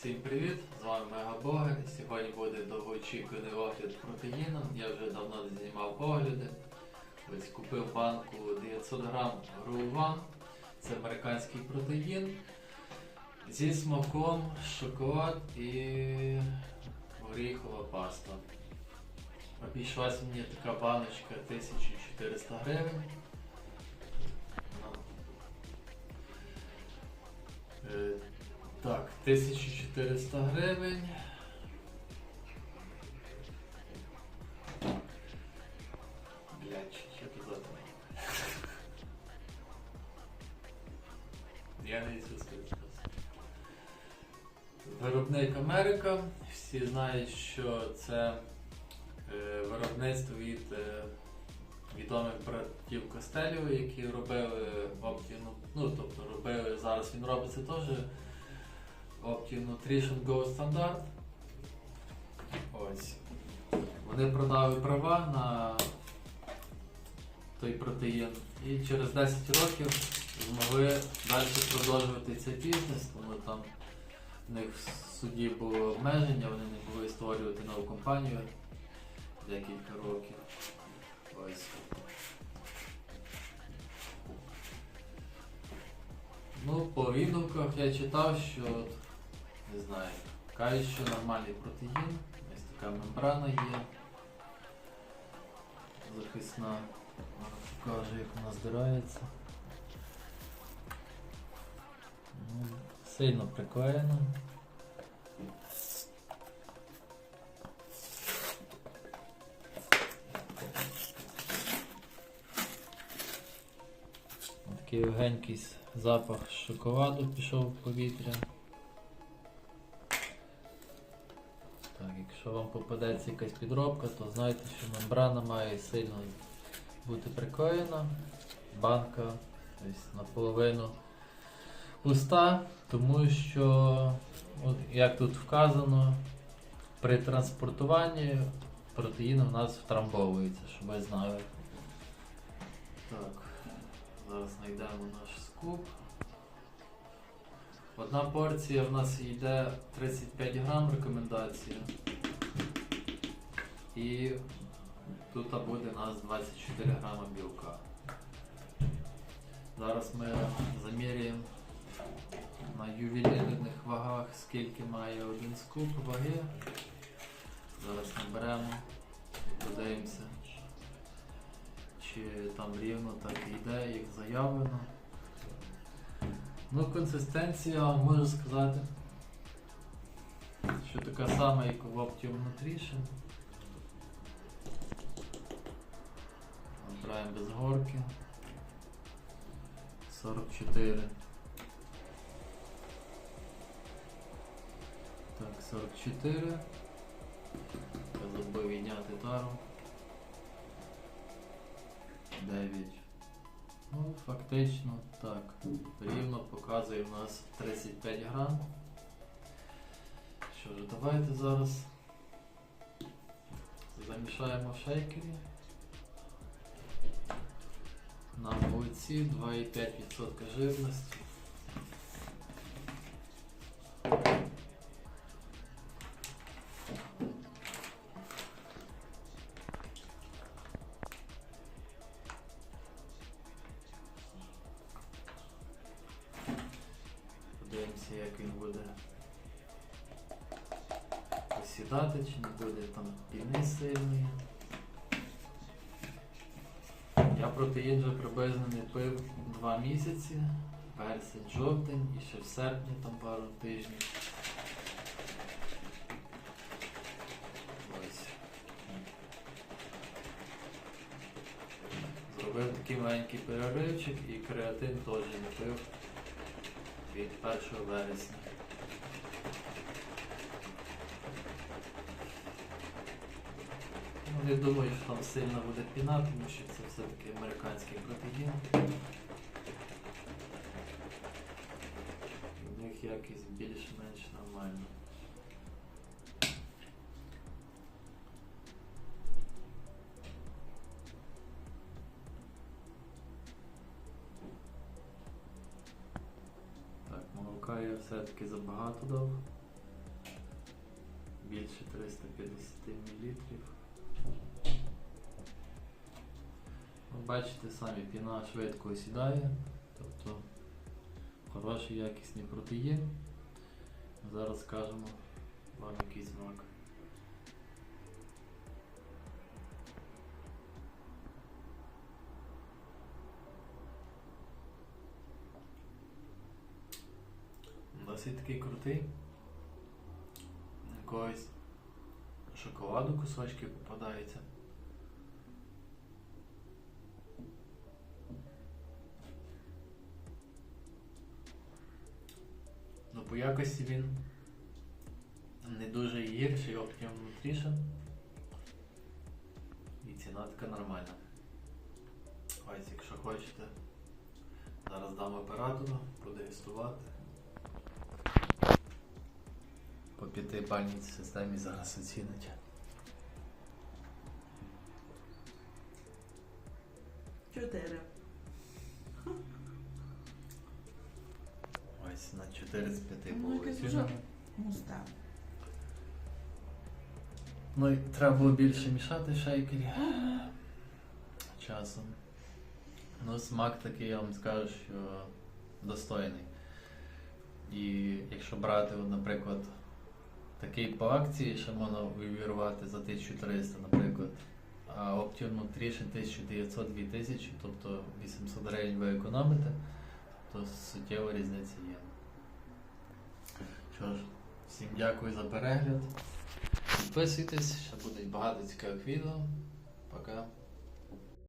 Всім привіт! З вами Мегабогер. Сьогодні буде довгоочікуваний огляд протеїну. Я вже давно знімав огляди. Ось купив банку 900 грам Груван. Це американський протеїн зі смаком, шоколад і горіхова паста. Обійшлась мені така баночка 1400 гривень. 1400 гривень. Блять, що тут за Я не скажу. Виробник Америка. Всі знають, що це е, виробництво від е, відомих братів Костелів, які робили Opti, ну тобто робили, зараз він робиться теж Opti Nutrition Go Standard. Ось. Вони продали права на той протеїн і через 10 років змогли далі продовжувати цей бізнес, тому там в них в суді було обмеження, вони не могли створювати нову компанію декілька років. Ось. Ну, по відгуках я читав, що не знаю, кажуть, що нормальний протеїн, ось така мембрана є. Захисна. Покажу, як вона здирається. Ну, Сильно приклеєно. Такий легенький запах шоколаду пішов в повітря. Якщо вам попадеться якась підробка, то знайте, що мембрана має сильно бути приклеєна. Банка ось наполовину пуста, тому що, от, як тут вказано, при транспортуванні протеїн у нас втрамбовується, щоб ви знали. Так, зараз знайдемо наш скуп. Одна порція в нас йде 35 грам рекомендація. І тут буде у нас 24 грама білка. Зараз ми заміряємо на ювелірних вагах, скільки має один скуп ваги. Зараз наберемо подивимося, чи там рівно так йде, як заявлено. Ну, консистенція, можу сказати, що така сама, як в Optimum Nutrition. Набираємо без горки. 44. Так, 44. Я забув відняти тару. 9. Фактично так. Рівно показує в нас 35 грам. Що ж, давайте зараз замішаємо в шейкері. На молоці 2,5% жирності. Подивимося, як він буде посідати, чи не буде там піни сильної. Я протеїн вже приблизно не пив 2 місяці, вересень, жовтень і ще в серпні там пару тижнів. Зробив такий маленький переривчик і креатин теж не пив від 1 вересня. Ну, не думаю, що там сильно буде піна, тому що це все-таки американський протеїн. У них якість більш-менш нормальна. Я все-таки забагато дав. більше 350 мл. Ну, бачите самі, піна швидко осідає, тобто хороший якісний протеїн. Зараз скажемо вам який смак. Досить такий крутий. Якогось шоколаду кусочки попадаються. Ну, по якості він не дуже гірший Optimum Nutrition. І ціна така нормальна. Ось, якщо хочете, зараз дам оператору продегустувати. По п'ятибальній системі зараз оцінить. Чотири. Ось на 4 з 5 Ну, було якесь оцінено. вже- Густе. Ну і треба було більше мішати шейкері часом. Ну, смак такий, я вам скажу, що достойний. І якщо брати, от, наприклад, такий по акції, ще можна вивірувати за 1300, наприклад. А Optimum Nutrition 1900-2000, тобто 800 гривень ви економите, то суттєва різниця є. Що ж, всім дякую за перегляд. Підписуйтесь, ще буде багато цікавих відео. Пока.